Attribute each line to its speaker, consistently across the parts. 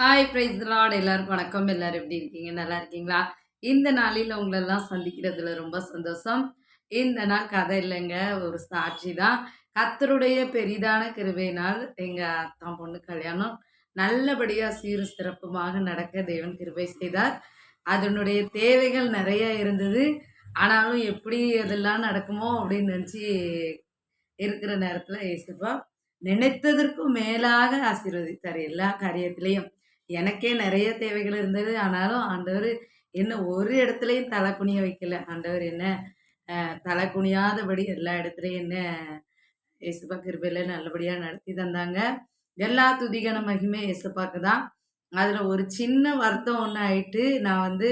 Speaker 1: hi price rod எல்லாரும் வணக்கம் எல்லாரும் எப்படி இருக்கீங்க நல்லா இருக்கீங்களா இந்த நாளில் உங்களெல்லாம் சந்திக்கிறதுல ரொம்ப சந்தோஷம் இந்த நாள் கதை இல்லைங்க ஒரு சாட்சி தான் கத்தருடைய பெரிதான கிருபையினால் எங்கள் அத்தான் பொண்ணு கல்யாணம் நல்லபடியாக சீர் சிறப்புமாக நடக்க தேவன் கிருபை செய்தார் அதனுடைய தேவைகள் நிறையா இருந்தது ஆனாலும் எப்படி அதெல்லாம் நடக்குமோ அப்படின்னு நினச்சி இருக்கிற நேரத்தில் ஏசுப்பா நினைத்ததற்கும் மேலாக ஆசீர்வதித்தார் எல்லா காரியத்திலையும் எனக்கே நிறைய தேவைகள் இருந்தது ஆனாலும் ஆண்டவர் என்ன ஒரு இடத்துலையும் தலை குனிய வைக்கல ஆண்டவர் என்ன தலை குனியாதபடி எல்லா இடத்துலையும் என்ன இயேசுப்பா கிருபையில் நல்லபடியாக நடத்தி தந்தாங்க எல்லா துதிகன மகிமே இயேசுப்பாக்கு தான் அதில் ஒரு சின்ன வருத்தம் ஒன்று ஆயிட்டு நான் வந்து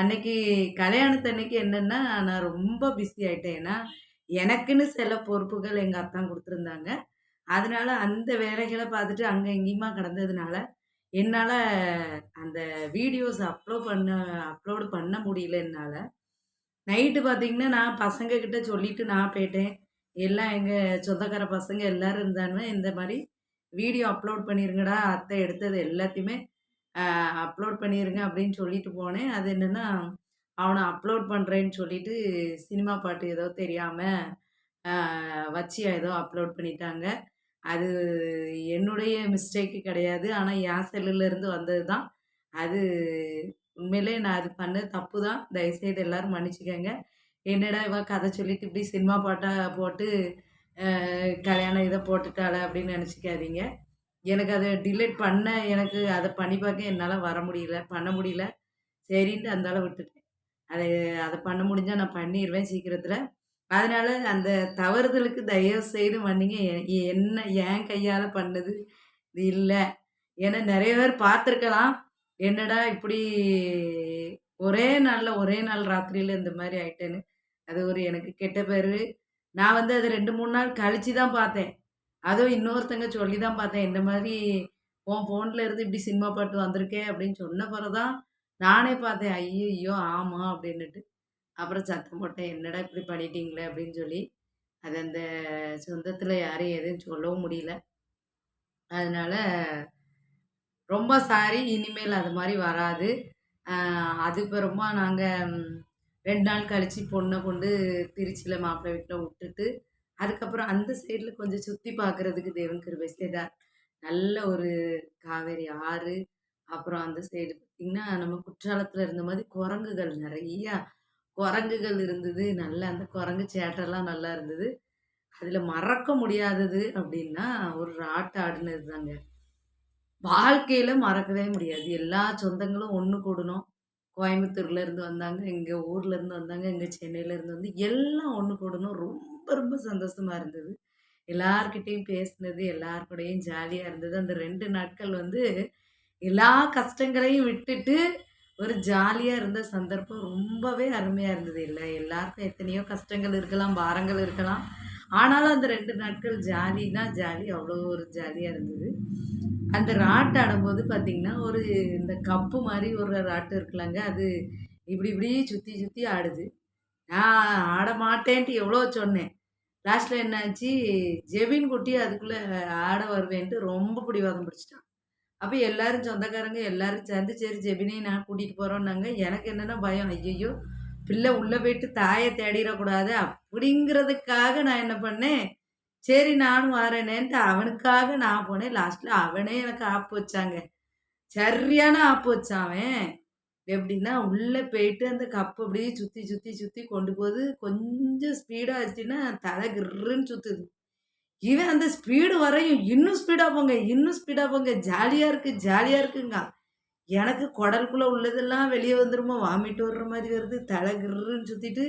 Speaker 1: அன்னைக்கு கல்யாணத்து அன்னைக்கு என்னென்னா நான் ரொம்ப பிஸி ஆயிட்டேன் ஏன்னா எனக்குன்னு சில பொறுப்புகள் எங்கள் அத்தான் கொடுத்துருந்தாங்க அதனால அந்த வேலைகளை பார்த்துட்டு அங்கே எங்கேயுமா கடந்ததுனால என்னால் அந்த வீடியோஸ் அப்லோட் பண்ண அப்லோடு பண்ண முடியல என்னால் நைட்டு பார்த்தீங்கன்னா நான் பசங்கக்கிட்ட சொல்லிட்டு நான் போயிட்டேன் எல்லாம் எங்கள் சொந்தக்கார பசங்க எல்லோரும் இருந்தானுமே இந்த மாதிரி வீடியோ அப்லோட் பண்ணிருங்கடா அத்தை எடுத்தது எல்லாத்தையுமே அப்லோட் பண்ணிடுங்க அப்படின்னு சொல்லிட்டு போனேன் அது என்னென்னா அவனை அப்லோட் பண்ணுறேன்னு சொல்லிட்டு சினிமா பாட்டு ஏதோ தெரியாமல் வச்சு ஏதோ அப்லோட் பண்ணிட்டாங்க அது என்னுடைய மிஸ்டேக்கு கிடையாது ஆனால் என் செல்லுலேருந்து வந்தது தான் அது உண்மையிலே நான் அது பண்ணது தப்பு தான் தயவுசெய்து எல்லோரும் மன்னிச்சுக்கோங்க என்னடா இவன் கதை சொல்லிட்டு இப்படி சினிமா பாட்டாக போட்டு கல்யாணம் இதை போட்டுட்டால அப்படின்னு நினச்சிக்காதீங்க எனக்கு அதை டிலேட் பண்ண எனக்கு அதை பண்ணி பார்க்க என்னால் வர முடியல பண்ண முடியல சரின்ட்டு அந்தால விட்டுட்டேன் அதை அதை பண்ண முடிஞ்சால் நான் பண்ணிடுவேன் சீக்கிரத்தில் அதனால அந்த தவறுதலுக்கு தயவு செய்து மன்னிங்க எ- என்ன ஏன் கையால் பண்ணது இது இல்லை ஏன்னா நிறைய பேர் பார்த்துருக்கலாம் என்னடா இப்படி ஒரே நாளில் ஒரே நாள் ராத்திரியில் இந்த மாதிரி ஆயிட்டேன்னு அது ஒரு எனக்கு கெட்ட பேர் நான் வந்து அது ரெண்டு மூணு நாள் கழிச்சு தான் பார்த்தேன் அதுவும் இன்னொருத்தங்க சொல்லி தான் பார்த்தேன் இந்த மாதிரி உன் ஃபோனில் இருந்து இப்படி சினிமா பாட்டு வந்திருக்கே அப்படின்னு சொன்ன பிறகுதான் நானே பார்த்தேன் ஐயோ ஆமாம் அப்படின்னுட்டு அப்புறம் சத்தம் போட்டேன் என்னடா இப்படி பண்ணிட்டீங்களே அப்படின்னு சொல்லி அது அந்த சொந்தத்தில் யாரையும் எதுவும் சொல்லவும் முடியல அதனால ரொம்ப சாரி இனிமேல் அது மாதிரி வராது அதுக்கப்புறமா நாங்கள் ரெண்டு நாள் கழித்து பொண்ணை கொண்டு திருச்சியில் மாப்பிள்ளை வீட்டில் விட்டுட்டு அதுக்கப்புறம் அந்த சைடில் கொஞ்சம் சுற்றி பார்க்குறதுக்கு தேவன் கிருபை செய்தார் நல்ல ஒரு காவேரி ஆறு அப்புறம் அந்த சைடு பார்த்திங்கன்னா நம்ம குற்றாலத்தில் இருந்த மாதிரி குரங்குகள் நிறையா குரங்குகள் இருந்தது நல்ல அந்த குரங்கு சேட்டெல்லாம் நல்லா இருந்தது அதில் மறக்க முடியாதது அப்படின்னா ஒரு ராட்டு ஆடினது தாங்க வாழ்க்கையில் மறக்கவே முடியாது எல்லா சொந்தங்களும் ஒன்று கூடணும் கோயம்புத்தூர்லேருந்து இருந்து வந்தாங்க இங்கே ஊரில் இருந்து வந்தாங்க இங்கே சென்னையில இருந்து வந்து எல்லாம் ஒன்று கூடணும் ரொம்ப ரொம்ப சந்தோஷமா இருந்தது எல்லார்கிட்டையும் பேசினது எல்லாருக்கூடையும் ஜாலியாக இருந்தது அந்த ரெண்டு நாட்கள் வந்து எல்லா கஷ்டங்களையும் விட்டுட்டு ஒரு ஜாலியாக இருந்த சந்தர்ப்பம் ரொம்பவே அருமையாக இருந்தது இல்லை எல்லாருக்கும் எத்தனையோ கஷ்டங்கள் இருக்கலாம் பாரங்கள் இருக்கலாம் ஆனாலும் அந்த ரெண்டு நாட்கள் ஜாலினா ஜாலி அவ்வளோ ஒரு ஜாலியாக இருந்தது அந்த ராட்டு ஆடும்போது பார்த்திங்கன்னா ஒரு இந்த கப்பு மாதிரி ஒரு ராட்டு இருக்கலாங்க அது இப்படி இப்படி சுற்றி சுற்றி ஆடுது நான் ஆட மாட்டேன்ட்டு எவ்வளோ சொன்னேன் லாஸ்ட்டில் என்னாச்சு ஜெபின் குட்டி அதுக்குள்ளே ஆட வருவேன்ட்டு ரொம்ப பிடிவாதம் பிடிச்சிட்டான் அப்போ எல்லாரும் சொந்தக்காரங்க எல்லாரும் சேர்ந்து சரி ஜெபினியை நான் கூட்டிகிட்டு போகிறோன்னாங்க எனக்கு என்னென்னா பயம் ஐயோ பிள்ளை உள்ளே போயிட்டு தாயை தேடிடக்கூடாது அப்படிங்கிறதுக்காக நான் என்ன பண்ணேன் சரி நானும் வரேனேன்ட்டு அவனுக்காக நான் போனேன் லாஸ்ட்டில் அவனே எனக்கு ஆப்பு வச்சாங்க சரியான ஆப்பு வச்சான் அவன் எப்படின்னா உள்ளே போயிட்டு அந்த கப் அப்படியே சுற்றி சுற்றி சுற்றி கொண்டு போகுது கொஞ்சம் ஸ்பீடாக ஆச்சுன்னா தலை கிருன்னு சுற்றுது இவன் அந்த ஸ்பீடு வரையும் இன்னும் ஸ்பீடாக போங்க இன்னும் ஸ்பீடாக போங்க ஜாலியாக இருக்குது ஜாலியாக இருக்குங்க எனக்கு குடலுக்குள்ளே உள்ளதெல்லாம் வெளியே வந்துருமோ வாமிட்டு வர்ற மாதிரி வருது தலை கிருன்னு சுற்றிட்டு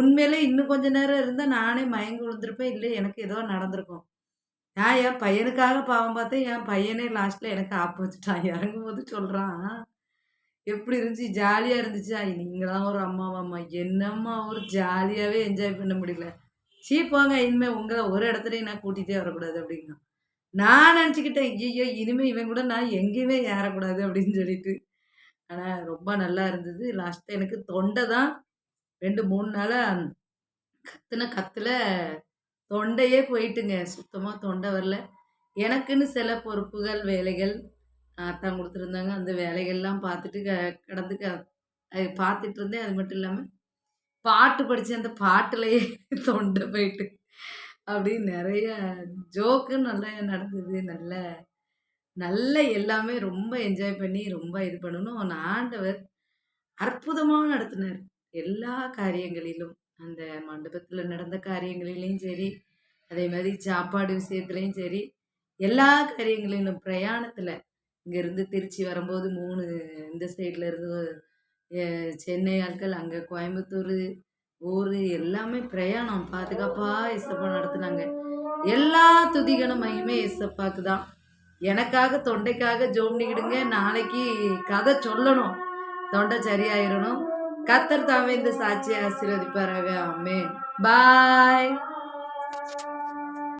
Speaker 1: உண்மையிலே இன்னும் கொஞ்ச நேரம் இருந்தால் நானே மயங்கி விழுந்திருப்பேன் இல்லை எனக்கு ஏதோ நடந்திருக்கும் நான் என் பையனுக்காக பாவம் பார்த்தேன் என் பையனே லாஸ்ட்டில் எனக்கு ஆப்பு வச்சுட்டான் இறங்கும் போது சொல்கிறான் எப்படி இருந்துச்சு ஜாலியாக இருந்துச்சு நீங்களாம் ஒரு அம்மாவா அம்மா என்னம்மா ஒரு ஜாலியாகவே என்ஜாய் பண்ண முடியல சீ போங்க இனிமேல் உங்களை ஒரு இடத்துலையும் நான் கூட்டிகிட்டே வரக்கூடாது அப்படின்னா நான் நினச்சிக்கிட்டேன் ஐயோ இனிமேல் இவன் கூட நான் எங்கேயுமே ஏறக்கூடாது அப்படின்னு சொல்லிட்டு ஆனால் ரொம்ப நல்லா இருந்தது லாஸ்ட்டு எனக்கு தொண்டை தான் ரெண்டு மூணு நாளாக கத்துன கத்துல தொண்டையே போயிட்டுங்க சுத்தமாக தொண்டை வரல எனக்குன்னு சில பொறுப்புகள் வேலைகள் அத்தான் கொடுத்துருந்தாங்க அந்த வேலைகள்லாம் பார்த்துட்டு க கடந்து க பார்த்துட்டு இருந்தேன் அது மட்டும் இல்லாமல் பாட்டு படிச்சு அந்த பாட்டுலயே தொண்டை போயிட்டு அப்படி நிறைய ஜோக்கு நல்லா நடந்தது நல்ல நல்ல எல்லாமே ரொம்ப என்ஜாய் பண்ணி ரொம்ப இது பண்ணணும் ஆண்டவர் அற்புதமாக நடத்தினார் எல்லா காரியங்களிலும் அந்த மண்டபத்தில் நடந்த காரியங்களிலையும் சரி அதே மாதிரி சாப்பாடு விஷயத்துலையும் சரி எல்லா காரியங்களிலும் பிரயாணத்தில் இங்கேருந்து திருச்சி வரும்போது மூணு இந்த சைட்லேருந்து சென்னை ஆட்கள் அங்கே கோயம்புத்தூர் ஊர் எல்லாமே பிரயாணம் பாதுகாப்பாக இசப்பா நடத்துனாங்க எல்லா துதிகளும் மகிமே இசப்பாக்கு தான் எனக்காக தொண்டைக்காக ஜோம்னிக்கிடுங்க நாளைக்கு கதை சொல்லணும் தொண்டை சரியாயிடணும் கத்தர் தாமே இந்த சாட்சியை ஆசீர்வதிப்பாராக அம்மே பாய்